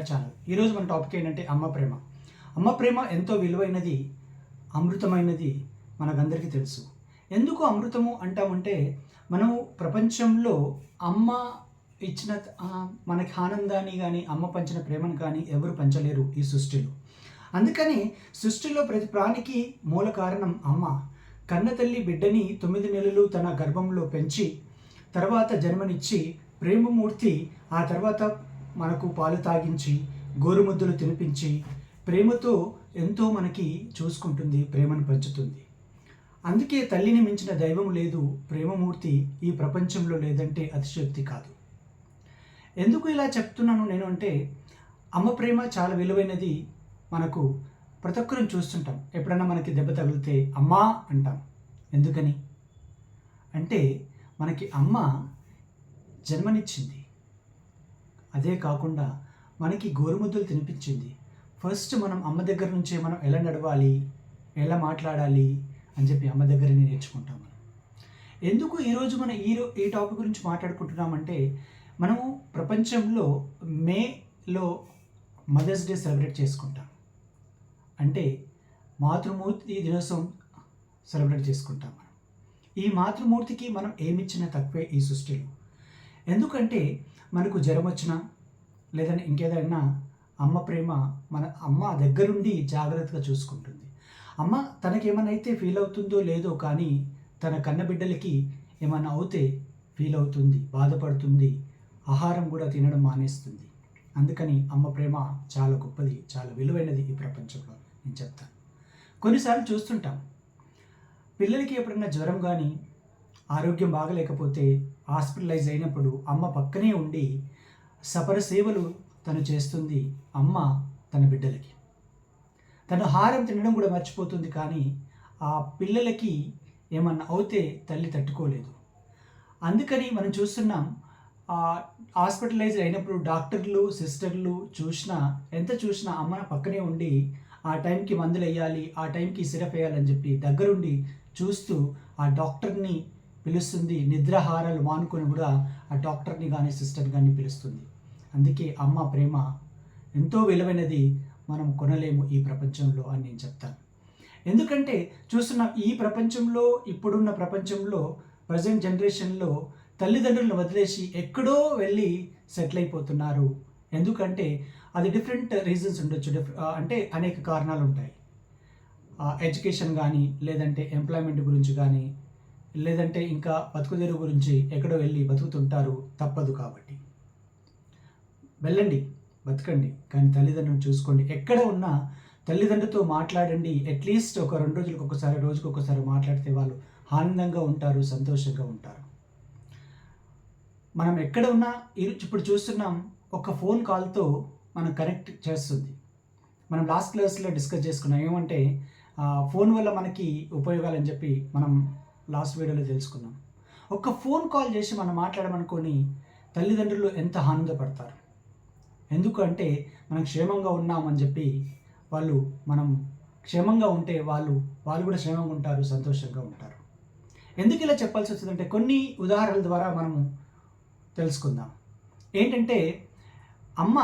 Channel ఈరోజు మన topic ఏంటంటే అమ్మ ప్రేమ. అమ్మ ప్రేమ ఎంతో విలువైనది అమృతమైనది మనకందరికీ తెలుసు. ఎందుకు అమృతము అంటామంటే మనము ప్రపంచంలో అమ్మ ఇచ్చిన మనకి ఆనందాన్ని కానీ అమ్మ పంచిన ప్రేమను కానీ ఎవరు పంచలేరు ఈ సృష్టిలో. అందుకని సృష్టిలో ప్రతి ప్రాణికి మూల కారణం అమ్మ. కన్న తల్లి బిడ్డని తొమ్మిది నెలలు తన గర్భంలో పెంచి తర్వాత జన్మనిచ్చి ప్రేమమూర్తి ఆ తర్వాత మనకు పాలు తాగించి గోరుముద్దలు తినిపించి ప్రేమతో ఎంతో మనకి చూసుకుంటుంది ప్రేమను పంచుతుంది. అందుకే తల్లిని మించిన దైవం లేదు ప్రేమమూర్తి ఈ ప్రపంచంలో లేదంటే అతిశక్తి కాదు. ఎందుకు ఇలా చెప్తున్నాను నేను అంటే అమ్మ ప్రేమ చాలా విలువైనది మనకు. ప్రతి ఒక్కరిని చూస్తుంటాం. ఎప్పుడన్నా మనకి దెబ్బ తగిలితే అమ్మా అంటాం. ఎందుకని? అంటే మనకి అమ్మ జన్మనిచ్చింది. అదే కాకుండా మనకి గోరుముద్దలు తినిపించింది. ఫస్ట్ మనం అమ్మ దగ్గర నుంచే మనం ఎలా నడవాలి ఎలా మాట్లాడాలి అని చెప్పి అమ్మ దగ్గరనే నేర్చుకుంటాం మనం. ఎందుకు ఈరోజు మనం ఈ రో- ఈ టాపిక్ గురించి మాట్లాడుకుంటున్నామంటే మనము ప్రపంచంలో మేలో మదర్స్ డే సెలబ్రేట్ చేసుకుంటాం. అంటే మాతృమూర్తి దినోత్సవం సెలబ్రేట్ చేసుకుంటాం మనం. ఈ మాతృమూర్తికి మనం ఏమిచ్చినా తక్కువే ఈ సృష్టిలో. ఎందుకంటే మనకు జ్వరం వచ్చినా లేదంటే ఇంకేదైనా అమ్మ ప్రేమ మన అమ్మ దగ్గరుండి జాగ్రత్తగా చూసుకుంటుంది. అమ్మ తనకేమైనా ఫీల్ అవుతుందో లేదో కానీ తన కన్న బిడ్డలకి ఏమైనా అవుతే ఫీల్ అవుతుంది బాధపడుతుంది ఆహారం కూడా తినడం మానేస్తుంది. అందుకని అమ్మ ప్రేమ చాలా గొప్పది చాలా విలువైనది ఈ ప్రపంచంలో. నేను చెప్తాను కొన్నిసార్లు చూస్తుంటాం. పిల్లలకి ఎప్పుడైనా జ్వరం కానీ ఆరోగ్యం బాగలేకపోతే హాస్పిటలైజ్ అయినప్పుడు అమ్మ పక్కనే ఉండి సపర సేవలు తను చేస్తుంది అమ్మ తన బిడ్డలకి. తను ఆహారం తినడం కూడా మర్చిపోతుంది కానీ ఆ పిల్లలకి ఏమన్నా అవుతే తల్లి తట్టుకోలేదు. అందుకని మనం చూస్తున్నాం ఆ హాస్పిటలైజ్ అయినప్పుడు డాక్టర్లు సిస్టర్లు చూసినా ఎంత చూసినా అమ్మ పక్కనే ఉండి ఆ టైంకి మందులు వేయాలి ఆ టైంకి సిరప్ వేయాలని చెప్పి దగ్గరుండి చూస్తూ ఆ డాక్టర్ని పిలుస్తుంది. నిద్రాహారాలు మానుకొని కూడా ఆ డాక్టర్ని కానీ సిస్టర్ కానీ పిలుస్తుంది. అందుకే అమ్మ ప్రేమ ఎంతో విలువైనది మనం కొనలేము ఈ ప్రపంచంలో అని నేను చెప్తాను. ఎందుకంటే చూస్తున్న ఈ ప్రపంచంలో ఇప్పుడున్న ప్రపంచంలో ప్రజెంట్ జనరేషన్లో తల్లిదండ్రులను వదిలేసి ఎక్కడో వెళ్ళి సెటిల్ అయిపోతున్నారు. ఎందుకంటే అది డిఫరెంట్ రీజన్స్ ఉండొచ్చు. డిఫరెంట్ అంటే అనేక కారణాలు ఉంటాయి. ఎడ్యుకేషన్ కానీ లేదంటే ఎంప్లాయ్మెంట్ గురించి కానీ లేదంటే ఇంకా బతుకుదేరు గురించి ఎక్కడో వెళ్ళి బతుకుతుంటారు తప్పదు కాబట్టి. వెళ్ళండి బతకండి కానీ తల్లిదండ్రులను చూసుకోండి. ఎక్కడ ఉన్నా తల్లిదండ్రులతో మాట్లాడండి. అట్లీస్ట్ ఒక రెండు రోజులకు ఒకసారి రోజుకు ఒకసారి మాట్లాడితే వాళ్ళు ఆనందంగా ఉంటారు సంతోషంగా ఉంటారు. మనం ఎక్కడ ఉన్నా ఈ- ఇప్పుడు చూస్తున్నాం ఒక ఫోన్ కాల్తో మనం కనెక్ట్ చేస్తుంది. మనం లాస్ట్ క్లాస్లో డిస్కస్ చేసుకున్నాం. ఏమంటే ఫోన్ వల్ల మనకి ఉపయోగాలు అని చెప్పి మనం లాస్ట్ వీడియోలో తెలుసుకున్నాం ఒక ఫోన్ కాల్ చేసి మనం మాట్లాడమనుకొని తల్లిదండ్రులు ఎంత ఆనందపడతారు? ఎందుకంటే మనం క్షేమంగా ఉన్నామని చెప్పి వాళ్ళు మనం క్షేమంగా ఉంటే వాళ్ళు వాళ్ళు కూడా క్షేమంగా ఉంటారు సంతోషంగా ఉంటారు. ఎందుకు ఇలా చెప్పాల్సి వచ్చిందంటే కొన్ని ఉదాహరణల ద్వారా మనము తెలుసుకుందాం. ఏంటంటే అమ్మ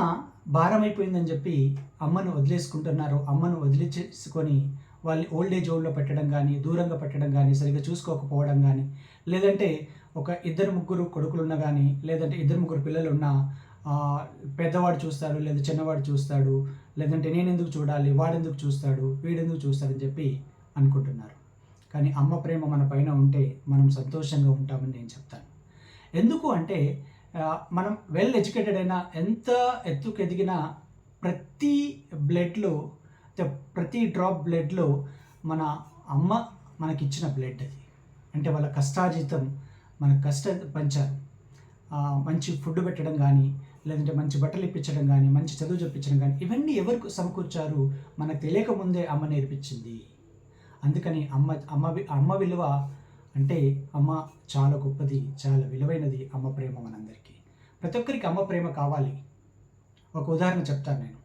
భారం అయిపోయిందని చెప్పి అమ్మను వదిలేసుకుంటున్నారు అమ్మను వదిలేసుకొని వాళ్ళని ఓల్డ్ ఏజ్ హోమ్లో పెట్టడం కానీ దూరంగా పెట్టడం కానీ సరిగ్గా చూసుకోకపోవడం కానీ లేదంటే ఒక ఇద్దరు ముగ్గురు కొడుకులున్నా కానీ లేదంటే ఇద్దరు ముగ్గురు పిల్లలు ఉన్నా పెద్దవాడు చూస్తాడు లేదా చిన్నవాడు చూస్తాడు లేదంటే నేను ఎందుకు చూడాలి వాడెందుకు చూస్తాడు వీడెందుకు చూస్తాడని చెప్పి అనుకుంటున్నారు. కానీ అమ్మ ప్రేమ మన పైన ఉంటే మనం సంతోషంగా ఉంటామని నేను చెప్తాను. ఎందుకు అంటే మనం వెల్ ఎడ్యుకేటెడ్ అయినా ఎంత ఎత్తుకు ఎదిగినా ప్రతి బ్లడ్లో ప్రతి డ్రాప్ బ్లడ్లో మన అమ్మ మనకిచ్చిన బ్లడ్ అది. అంటే వాళ్ళ కష్టార్జితం మన కష్ట పంచారు మంచి ఫుడ్ పెట్టడం కానీ లేదంటే మంచి బట్టలు ఇప్పించడం కానీ మంచి చదువు చెప్పించడం కానీ ఇవన్నీ ఎవరికి సమకూర్చారు? మనకు తెలియక ముందే అమ్మ నేర్పించింది. అందుకని అమ్మ అమ్మ అమ్మ విలువ అంటే అమ్మ చాలా గొప్పది చాలా విలువైనది అమ్మ ప్రేమ మనందరికీ. ప్రతి ఒక్కరికి అమ్మ ప్రేమ కావాలి. ఒక ఉదాహరణ చెప్తాను నేను.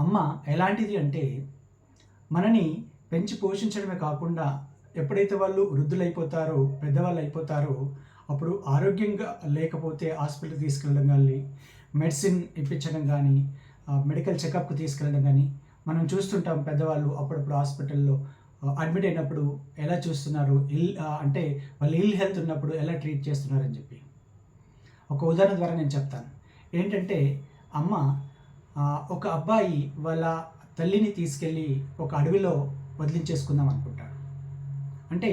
అమ్మ ఎలాంటిది అంటే మనని పెంచి పోషించడమే కాకుండా ఎప్పుడైతే వాళ్ళు వృద్ధులైపోతారో పెద్దవాళ్ళు అయిపోతారో అప్పుడు ఆరోగ్యంగా లేకపోతే హాస్పిటల్కి తీసుకెళ్ళడం కానీ మెడిసిన్ ఇప్పించడం కానీ మెడికల్ చెకప్కి తీసుకెళ్ళడం కానీ మనం చూస్తుంటాం పెద్దవాళ్ళు అప్పుడప్పుడు హాస్పిటల్లో అడ్మిట్ అయినప్పుడు ఎలా చూస్తున్నారు ఇల్ అంటే వాళ్ళు ఇల్ హెల్త్ ఉన్నప్పుడు ఎలా ట్రీట్ చేస్తున్నారని చెప్పి. ఒక ఉదాహరణ ద్వారా నేను చెప్తాను. ఏంటంటే అమ్మ ఒక అబ్బాయి వాళ్ళ తల్లిని తీసుకెళ్ళి ఒక అడవిలో వదిలించేసుకుందాం అనుకుంటాడు. అంటే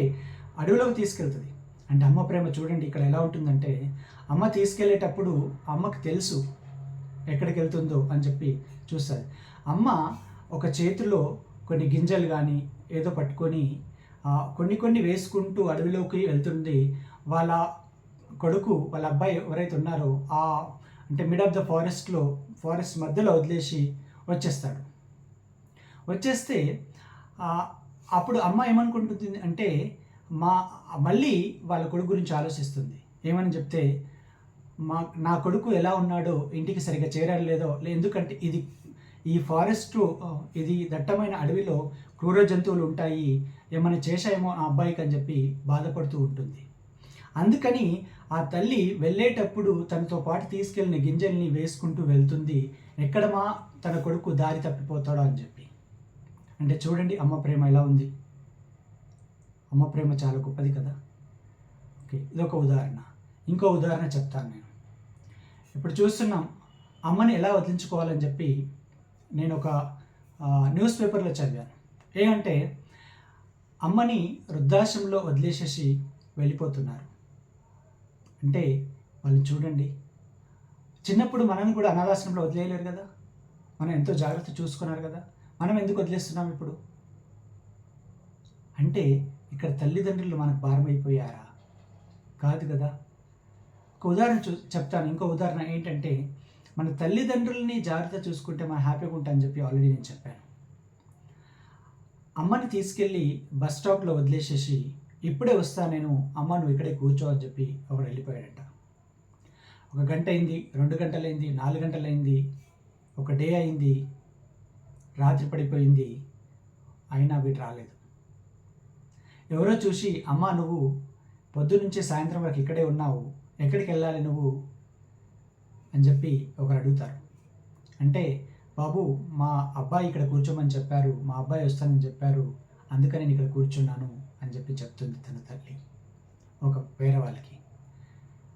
అడవిలోకి తీసుకెళ్తుంది. అంటే అమ్మ ప్రేమ చూడండి ఇక్కడ ఎలా ఉంటుందంటే అమ్మ తీసుకెళ్ళేటప్పుడు అమ్మకి తెలుసు ఎక్కడికి వెళ్తుందో అని చెప్పి చూస్తుంది. అమ్మ ఒక చేతిలో కొన్ని గింజలు కానీ ఏదో పట్టుకొని కొన్ని కొన్ని వేసుకుంటూ అడవిలోకి వెళ్తుంది. వాళ్ళ కొడుకు వాళ్ళ అబ్బాయి ఎవరైతే ఉన్నారో ఆ అంటే మిడ్ ఆఫ్ ద ఫారెస్ట్లో ఫారెస్ట్ మధ్యలో వదిలేసి వచ్చేస్తాడు. వచ్చేస్తే అప్పుడు అమ్మ ఏమనుకుంటుంది అంటే మా మళ్ళీ వాళ్ళ కొడుకు గురించి ఆలోచిస్తుంది. ఏమని చెప్తే మా నా కొడుకు ఎలా ఉన్నాడో ఇంటికి సరిగ్గా చేరలేదో ఎందుకంటే ఇది ఈ ఫారెస్ట్ ఇది దట్టమైన అడవిలో క్రూర జంతువులు ఉంటాయి ఏమైనా చేశాయేమో ఆ అబ్బాయికి అని చెప్పి బాధపడుతూ ఉంటుంది. అందుకని ఆ తల్లి వెళ్ళేటప్పుడు తనతో పాటు తీసుకెళ్ళిన గింజల్ని వేసుకుంటూ వెళ్తుంది. ఎక్కడమా తన కొడుకు దారి తప్పిపోతాడో అని చెప్పి. అంటే చూడండి అమ్మ ప్రేమ ఎలా ఉంది? అమ్మ ప్రేమ చాలా గొప్పది కదా. ఓకే ఇదొక ఉదాహరణ. ఇంకో ఉదాహరణ చెప్తాను నేను. ఇప్పుడు చూస్తున్నాం అమ్మని ఎలా వదిలించుకోవాలని చెప్పి నేను ఒక న్యూస్ పేపర్లో చదివాను. ఏమంటే అమ్మని వృద్ధాశ్రమంలో వదిలేసేసి వెళ్ళిపోతున్నారు. అంటే వాళ్ళు చూడండి చిన్నప్పుడు మనల్ని కూడా అనాథాశ్రమంలో వదిలేయలేరు కదా? మనం ఎంతో జాగ్రత్త చూసుకున్నారు కదా? మనం ఎందుకు వదిలేస్తున్నాం ఇప్పుడు? అంటే ఇక్కడ తల్లిదండ్రులు మనకు భారమైపోయారా? కాదు కదా? ఒక ఉదాహరణ చూ చెప్తాను. ఇంకో ఉదాహరణ ఏంటంటే మన తల్లిదండ్రులని జాగ్రత్త చూసుకుంటే మనం హ్యాపీగా ఉంటామని చెప్పి ఆల్రెడీ నేను చెప్పాను. అమ్మని తీసుకెళ్ళి బస్ స్టాప్లో వదిలేసేసి ఇప్పుడే వస్తా నేను అమ్మ నువ్వు ఇక్కడే కూర్చో అని చెప్పి ఒకడు వెళ్ళిపోయాడట. ఒక గంట అయింది రెండు గంటలైంది నాలుగు గంటలైంది ఒక డే అయింది రాత్రి పడిపోయింది అయినా వీటి రాలేదు. ఎవరో చూసి అమ్మ నువ్వు పొద్దునుంచి సాయంత్రం వరకు ఇక్కడే ఉన్నావు ఎక్కడికి వెళ్ళాలి నువ్వు అని చెప్పి ఒకరు అడుగుతారు. అంటే బాబు మా అబ్బాయి ఇక్కడ కూర్చోమని చెప్పారు మా అబ్బాయి వస్తానని చెప్పారు అందుకని నేను ఇక్కడ కూర్చున్నాను అని చెప్పి చెప్తుంది తన తల్లి. ఒక వేరే వాళ్ళకి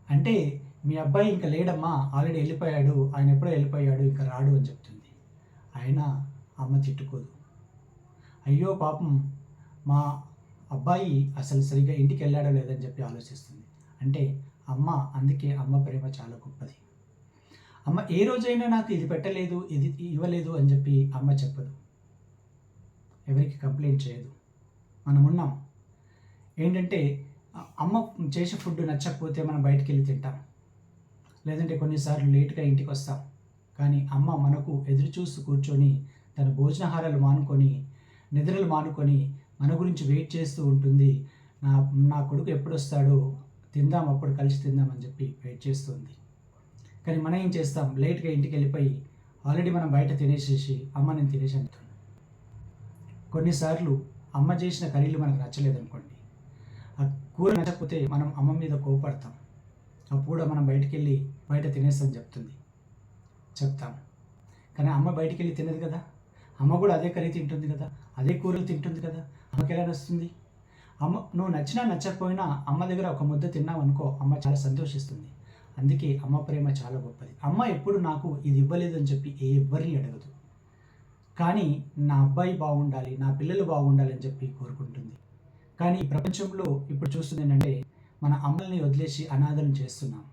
అంటే మీ అబ్బాయి ఇంకా లేడమ్మా ఆల్రెడీ వెళ్ళిపోయాడు ఆయన ఎప్పుడో వెళ్ళిపోయాడు ఇంకా రాడు అని చెప్తుంది. ఆయన అమ్మ తిట్టుకోదు. అయ్యో పాపం మా అబ్బాయి అసలు సరిగ్గా ఇంటికి వెళ్ళాడో లేదని చెప్పి ఆలోచిస్తుంది. అంటే అమ్మ అందుకే అమ్మ ప్రేమ చాలా గొప్పది. అమ్మ ఏ రోజైనా నాకు ఇది పెట్టలేదు ఇది ఇవ్వలేదు అని చెప్పి అమ్మ చెప్పదు. ఎవరికి కంప్లైంట్ చేయదు. మనం ఉన్నాం. ఏంటంటే అమ్మ చేసే ఫుడ్ నచ్చకపోతే మనం బయటికి వెళ్ళి తింటాం. లేదంటే కొన్నిసార్లు లేట్గా ఇంటికి వస్తాం కానీ అమ్మ మనకు ఎదురు చూస్తూ కూర్చొని తన భోజనాహారాలు మానుకొని నిద్రలు మానుకొని మన గురించి వెయిట్ చేస్తూ ఉంటుంది. నా నా కొడుకు ఎప్పుడు వస్తాడో తిందాం అప్పుడు కలిసి తిందామని చెప్పి వెయిట్ చేస్తుంది. కానీ మనం ఏం చేస్తాం? లేట్గా ఇంటికి వెళ్ళిపోయి ఆల్రెడీ మనం బయట తినేసేసి అమ్మ నేను తినేసి అంటున్నాను కొన్నిసార్లు అమ్మ చేసిన కర్రీలు మనకు నచ్చలేదనుకోండి. కూర నచ్చకపోతే మనం అమ్మ మీద కోపడతాం. అప్పుడు కూడా మనం బయటికి వెళ్ళి బయట తినేస్తామని చెప్తుంది. చెప్తాం. కానీ అమ్మ బయటికి వెళ్ళి తినదు కదా. అమ్మ కూడా అదే కర్రీ తింటుంది కదా. అదే కూరలు తింటుంది కదా. అమ్మకి ఎలా నచ్చుతుంది? అమ్మ నువ్వు నచ్చినా నచ్చకపోయినా అమ్మ దగ్గర ఒక ముద్ద తిన్నావు అనుకో అమ్మ చాలా సంతోషిస్తుంది. అందుకే అమ్మ ప్రేమ చాలా గొప్పది. అమ్మ ఎప్పుడు నాకు ఇది ఇవ్వలేదు అని చెప్పి ఏ ఎవ్వరిని అడగదు. కానీ నా అబ్బాయి బాగుండాలి నా పిల్లలు బాగుండాలి అని చెప్పి కోరుకుంటుంది. కానీ ఈ ప్రపంచంలో ఇప్పుడు చూస్తుంది ఏంటంటే మన అమ్మల్ని వదిలేసి అనాథలను చేస్తున్నాం.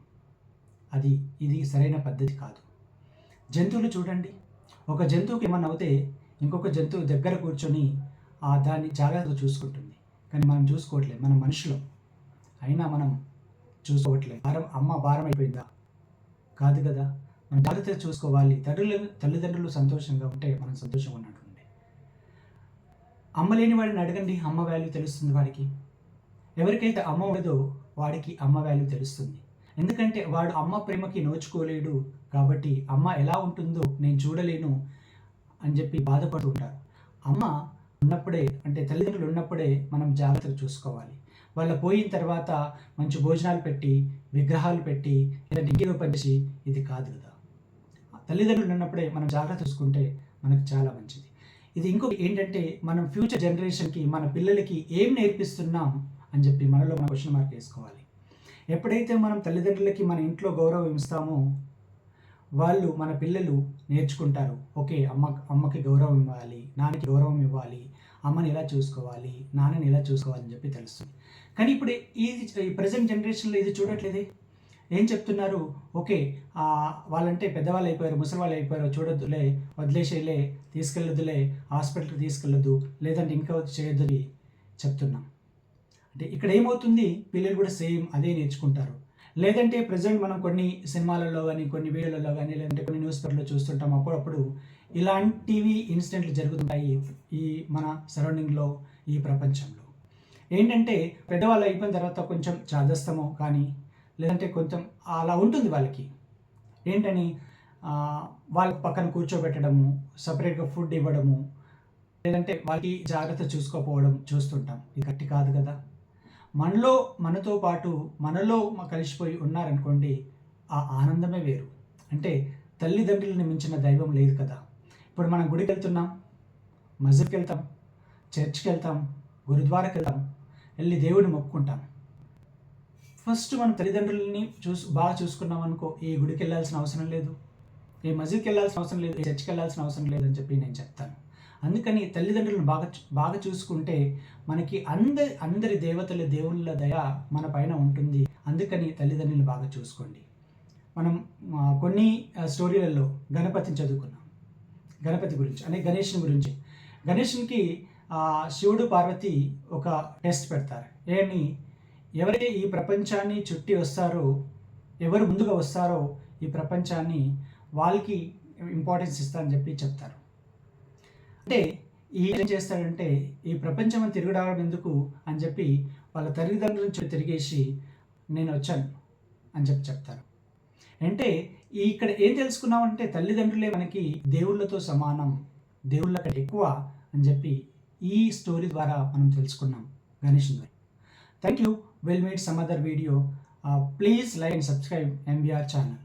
అది ఇది సరైన పద్ధతి కాదు. జంతువులు చూడండి. ఒక జంతువుకి ఏమన్నా అవుతే ఇంకొక జంతువు దగ్గర కూర్చొని ఆ దాన్ని జాగ్రత్తగా చూసుకుంటుంది. కానీ మనం చూసుకోవట్లేదు. మనం మనుషులం. అయినా మనం చూసుకోవట్లేదు. భారం అమ్మ భారం అయిపోయిందా? కాదు కదా. మనం జాగ్రత్తగా చూసుకోవాలి. తల్లులు తల్లిదండ్రులు సంతోషంగా ఉంటే మనం సంతోషంగా ఉన్నట్టు అమ్మ లేని వాడిని అడగండి అమ్మ వాల్యూ తెలుస్తుంది వాడికి. ఎవరికైతే అమ్మ ఉండదో వాడికి అమ్మ వాల్యూ తెలుస్తుంది. ఎందుకంటే వాడు అమ్మ ప్రేమకి నోచుకోలేడు కాబట్టి అమ్మ ఎలా ఉంటుందో నేను చూడలేను అని చెప్పి బాధపడుతూ ఉంటారు. అమ్మ ఉన్నప్పుడే అంటే తల్లిదండ్రులు ఉన్నప్పుడే మనం జాగ్రత్తగా చూసుకోవాలి. వాళ్ళ పోయిన తర్వాత మంచి భోజనాలు పెట్టి విగ్రహాలు పెట్టి ఇలా ఇంకేదో పనిచేసి ఇది కాదు కదా. తల్లిదండ్రులు ఉన్నప్పుడే మనం జాగ్రత్త చూసుకుంటే మనకు చాలా మంచిది. ఇది ఇంకొక ఏంటంటే మనం ఫ్యూచర్ జనరేషన్కి మన పిల్లలకి ఏం నేర్పిస్తున్నాం అని చెప్పి మనలో మన క్వశ్చన్ మార్క్ వేసుకోవాలి. ఎప్పుడైతే మనం తల్లిదండ్రులకి మన ఇంట్లో గౌరవం ఇస్తామో వాళ్ళు మన పిల్లలు నేర్చుకుంటారు. ఓకే అమ్మ అమ్మకి గౌరవం ఇవ్వాలి నాన్నకి గౌరవం ఇవ్వాలి అమ్మని ఎలా చూసుకోవాలి నాన్నని ఎలా చూసుకోవాలని చెప్పి తెలుస్తుంది. కానీ ఇప్పుడు ఇది ఈ ప్రజెంట్ జనరేషన్లో ఇది చూడట్లేదే? ఏం చెప్తున్నారు? ఓకే వాళ్ళంటే పెద్దవాళ్ళు అయిపోయారు ముసలి వాళ్ళు అయిపోయారు చూడొద్దులే వదిలేసేలే తీసుకెళ్ళొద్దులే హాస్పిటల్కి తీసుకెళ్ళొద్దు లేదంటే ఇంకా చేయొద్దు అని చెప్తున్నాం. అంటే ఇక్కడ ఏమవుతుంది? పిల్లలు కూడా సేమ్ అదే నేర్చుకుంటారు. లేదంటే ప్రజెంట్ మనం కొన్ని సినిమాలలో కానీ కొన్ని వీడియోలలో కానీ లేదంటే కొన్ని న్యూస్ పేపర్లో చూస్తుంటాం అప్పుడప్పుడు ఇలాంటివి ఇన్సిడెంట్లు జరుగుతుంటాయి ఈ మన సరౌండింగ్లో ఈ ప్రపంచంలో. ఏంటంటే పెద్దవాళ్ళు అయిపోయిన తర్వాత కొంచెం చాదస్తమో కానీ లేదంటే కొంచెం అలా ఉంటుంది వాళ్ళకి. ఏంటని? వాళ్ళకి వాళ్ళ పక్కన కూర్చోబెట్టడము సపరేట్గా ఫుడ్ ఇవ్వడము లేదంటే వాళ్ళకి జాగ్రత్త చూసుకోపోవడం చూస్తుంటాం. ఇది గట్టి కాదు కదా? మనలో మనతో పాటు మనలో కలిసిపోయి ఉన్నారనుకోండి ఆ ఆనందమే వేరు. అంటే తల్లిదండ్రులను మించిన దైవం లేదు కదా? ఇప్పుడు మనం గుడికి వెళ్తున్నాం మస్జిద్కి వెళ్తాం చర్చ్కి వెళ్తాం గురుద్వారాకి వెళ్తాం వెళ్ళి దేవుడిని మొక్కుకుంటాం. ఫస్ట్ మన తల్లిదండ్రులని చూసి బాగా చూసుకున్నాం అనుకో ఈ గుడికి వెళ్ళాల్సిన అవసరం లేదు ఏ మస్జిద్కి వెళ్ళాల్సిన అవసరం లేదు ఏ వెళ్ళాల్సిన అవసరం లేదని చెప్పి నేను చెప్తాను. అందుకని తల్లిదండ్రులను బాగా బాగా చూసుకుంటే మనకి అందరి అందరి దేవతల దేవుళ్ళ దయ మన పైన ఉంటుంది. అందుకని తల్లిదండ్రులను బాగా చూసుకోండి. మనం కొన్ని స్టోరీలలో గణపతిని చదువుకున్నాం. గణపతి గురించి అనే గణేషుని గురించి. గణేషునికి శివుడు పార్వతి ఒక టెస్ట్ పెడతారు. ఏమి ఎవరైతే ఈ ప్రపంచాన్ని చుట్టి వస్తారో ఎవరు ముందుగా వస్తారో ఈ ప్రపంచాన్ని వాళ్ళకి ఇంపార్టెన్స్ ఇస్తారని చెప్పి చెప్తారు. అంటే ఈ ఏం చేస్తాడంటే ఈ ప్రపంచం అని తిరగడం ఎందుకు అని చెప్పి వాళ్ళ తల్లిదండ్రుల నుంచి తిరిగేసి నేను వచ్చాను అని చెప్పి చెప్తారు. అంటే ఇక్కడ ఏం తెలుసుకున్నామంటే తల్లిదండ్రులే మనకి దేవుళ్ళతో సమానం దేవుళ్ళ కంటే ఎక్కువ అని చెప్పి ఈ స్టోరీ ద్వారా మనం తెలుసుకున్నాం Ganesh garu. Thank you We'll meet some other video. Uh, please like and subscribe MBR channel.